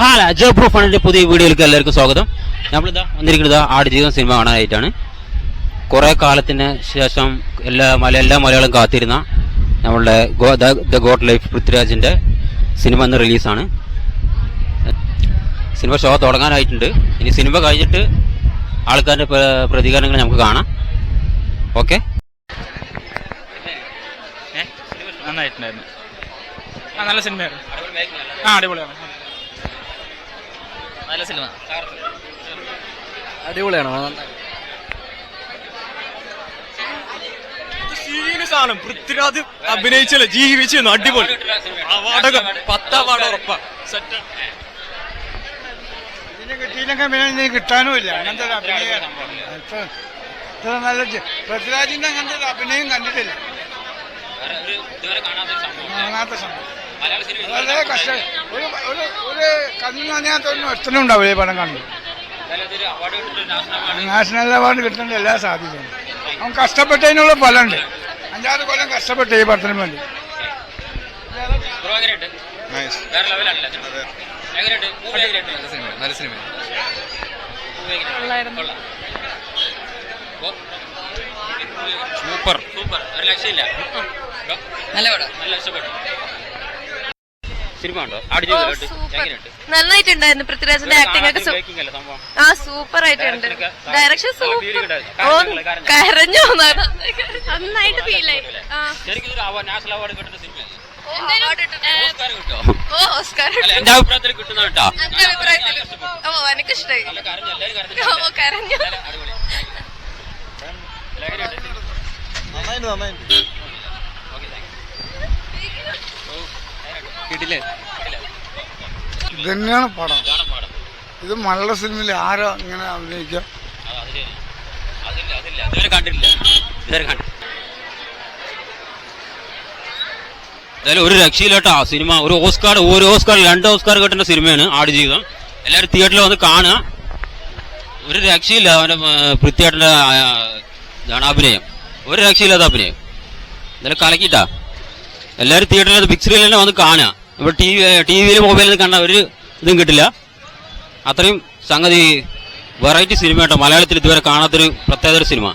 ഹാല ജോബ് ഫണ്ടിന്റെ പുതിയ വീഡിയോയിലേക്ക് എല്ലാവർക്കും സ്വാഗതം. നമ്മളിതാ വന്നിരിക്കുന്നത് ആടുജീവിതം സിനിമ കാണാനായിട്ടാണ്. കുറെ കാലത്തിന് ശേഷം എല്ലാ മല എല്ലാ മലയാളം കാത്തിരുന്ന നമ്മളുടെ ദ- ഗോഡ് ലൈഫ് പൃഥ്വിരാജിന്റെ സിനിമ ഇന്ന് റിലീസാണ്. സിനിമ ഷോ തുടങ്ങാനായിട്ടുണ്ട്. ഇനി സിനിമ കഴിഞ്ഞിട്ട് ആൾക്കാരുടെ പ്രതികരണങ്ങൾ നമുക്ക് കാണാം. ഓക്കെ? നന്നായിട്ടുണ്ടായിരുന്നു. ആ നല്ല സിനിമയായിരുന്നു. ആ അടിപൊളിയാണ്. നല്ല സിനിമ അടിപൊളിയാണോ? സീരിയസ് ആണ് പൃഥ്വിരാജ് അഭിനയിച്ചല്ല? ജീവിച്ചു അടിപൊളി. അവാർഡൊക്കെ പത്ത് അവാർഡ് ഉറപ്പാ. സെറ്റ് കിട്ടിയില്ലെങ്കിൽ പിന്നെ ഇനി കിട്ടാനും ഇല്ല അങ്ങനത്തെ ഒരു അഭിനയമാണ് ഇത്ര നല്ല പൃഥ്വിരാജിന്റെ അങ്ങനത്തെ ഒരു അഭിനയം കണ്ടിട്ടില്ല. കാണാത്ത സംഭവം. വളരെ കഷ്ടം. ഒരു ഒരു ഒരു കണ്ണു നനയാത്തൊന്നും ഒരുത്തനും ഉണ്ടാവില്ല ഈ പടം കണ്ടു നാഷണൽ അവാർഡ് കിട്ടേണ്ട എല്ലാ സാധ്യതയും അവൻ കഷ്ടപ്പെട്ടതിനുള്ള ഫലമുണ്ട്. അഞ്ചാറ് കൊല്ലം കഷ്ടപ്പെട്ടു ഈ പടത്തിന് വേണ്ടി. നല്ല സിനിമ സൂപ്പർ സൂപ്പർ ഒരു ലക്ഷ്യമില്ല നല്ല പടം. നല്ല ഇഷ്ടപ്പെട്ടു. സിനിമ ഉണ്ടോ? നന്നായിട്ടുണ്ടായിരുന്നു പൃഥ്വിരാജിന്റെ ആക്ടിംഗ് ഒക്കെ? ആ സൂപ്പർ ആയിട്ടുണ്ട്. Direction super. ഓ കരഞ്ഞോ? നന്നായിട്ട് ഫീൽ ആയി. ഇതൊരു award- കിട്ടുന്ന സിനിമ ഓസ്കാർ കിട്ടുമോ? ഓ ഓസ്കാർ അല്ല, എന്റെ അഭിപ്രായത്തിൽ കിട്ടുന്ന കേട്ടോ. എന്റെ അഭിപ്രായത്തിൽ ഓ എനിക്ക് ഇഷ്ടമായി നല്ല കരഞ്ഞു എല്ലാവരും കരഞ്ഞു. എങ്ങനെയുണ്ട്? ഇത് തന്നെയാണ് പടം. ഇത് മലയാള സിനിമയിൽ ആരോ ഇങ്ങനെ അഭിനയിക്കാം അത് അതില്ല, അതില്ല. ഇതുവരെ കണ്ടിട്ടില്ല. ഇതുവരെ കണ്ടിട്ടില്ല എന്തായാലും ഒരു രക്ഷയില്ലാട്ടോ ആ സിനിമ. ഒരു ഓസ്കാർ ഒരു ഓസ്കാർ രണ്ട് ഓസ്കാർ കിട്ടുന്ന സിനിമയാണ് ആടുജീവിതം എല്ലാവരും തിയേറ്ററിൽ വന്ന് കാണുക. ഒരു രക്ഷയില്ല അവന്റെ പൃഥ്വിയേട്ടന്റെ ഇതാണ് അഭിനയം. ഒരു രക്ഷയില്ലാത്ത അഭിനയം. എന്തായാലും കലക്കിട്ടാ എല്ലാവരും തിയേറ്ററിൽ ബിഗ് സ്ക്രീനിൽ തന്നെ വന്ന് കാണുക. ഇവിടെ ടി വി ടി വിയിൽ മൊബൈലിൽ കണ്ട ഒരു ഇതും കിട്ടില്ല. അത്രയും സംഗതി വെറൈറ്റി സിനിമ കേട്ടോ. മലയാളത്തിൽ ഇതുവരെ കാണാത്തൊരു പ്രത്യേക സിനിമ